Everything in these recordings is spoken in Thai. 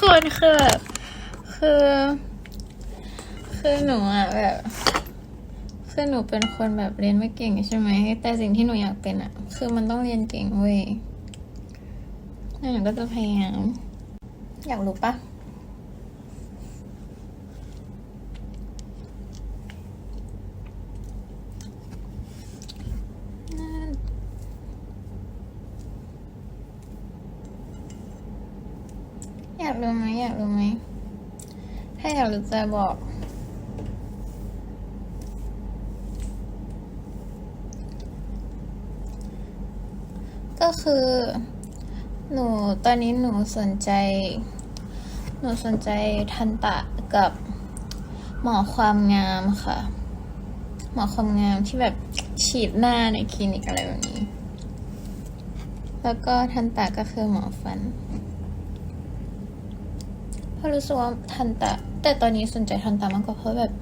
คนคือแบบคือ คือหนูอะแบบคือหนูเป็นคนแบบเรียนไม่เก่งใช่ไหมแต่สิ่งที่หนูอยากเป็นอะคือมันต้องเรียนเก่งเว้ยหนูก็จะพยายามอยากรู้ปะ อยากรู้ไหมอยากรู้ไหมถ้าอยากรู้จะบอก ก็คือ หนูตอนนี้หนูสนใจ หนูสนใจทันตะกับหมอความงามค่ะ หมอความงามที่แบบฉีดหน้าในคลินิกอะไรแบบนี้ แล้วก็ทันตะก็คือหมอฟัน เพราะรู้สึกว่าทันตะ แต่ตอนนี้สนใจทันตะมากกว่าเพราะแบบ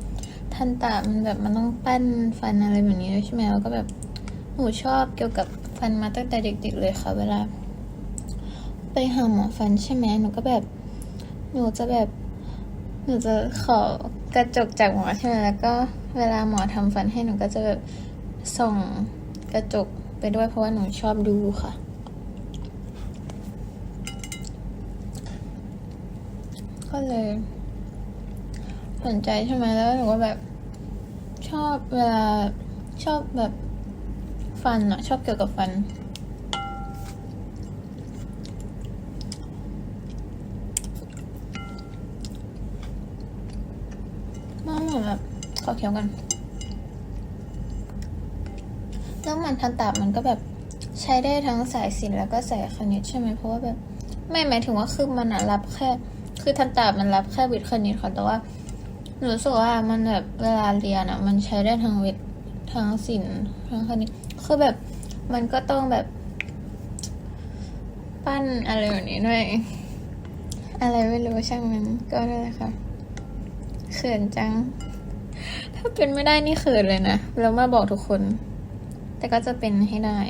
ทันตะมันแบบมันต้องปั้นฟันอะไรแบบนี้ด้วยใช่ไหมแล้วก็แบบหนูชอบเกี่ยวกับฟันมาตั้งแต่เด็ก ๆ เลยค่ะ เวลา ไปหาหมอฟันใช่ไหมหนูก็แบบหนูจะแบบหนูจะขอกระจกจากหมอใช่ไหมแล้วก็เวลาหมอทำฟันให้หนูก็จะแบบส่องกระจกไปด้วยเพราะว่าหนูชอบดูค่ะ ก็เลย สนใจใช่ไหมแล้วหนูก็แบบชอบเวลาชอบแบบฟันอะชอบเกี่ยวกับฟันมันเหมือนแบบขอเคี้ยวกัน แล้วมันทันตามันก็แบบใช้ได้ทั้งสายศิลป์แล้วก็สายคณิตใช่ไหมเพราะว่าแบบ ไม่หมายถึงว่าคือมันอะรับแค่ คือทันตามันรับแค่วิทย์คณิตค่ะ แต่ว่าหนูรู้สึกว่ามันแบบเวลาเรียนอะมันใช้ได้ทั้งวิทย์ทั้งศิลป์ทั้งคณิตคือแบบมันก็ต้องแบบ ปั้นอะไรแบบนี้ด้วย อะไรไม่รู้ช่างมันก็ได้ค่ะเขินจัง ถ้าเป็นไม่ได้นี่เขินเลยนะ แล้วมาบอกทุกคน แต่ก็จะเป็นให้ได้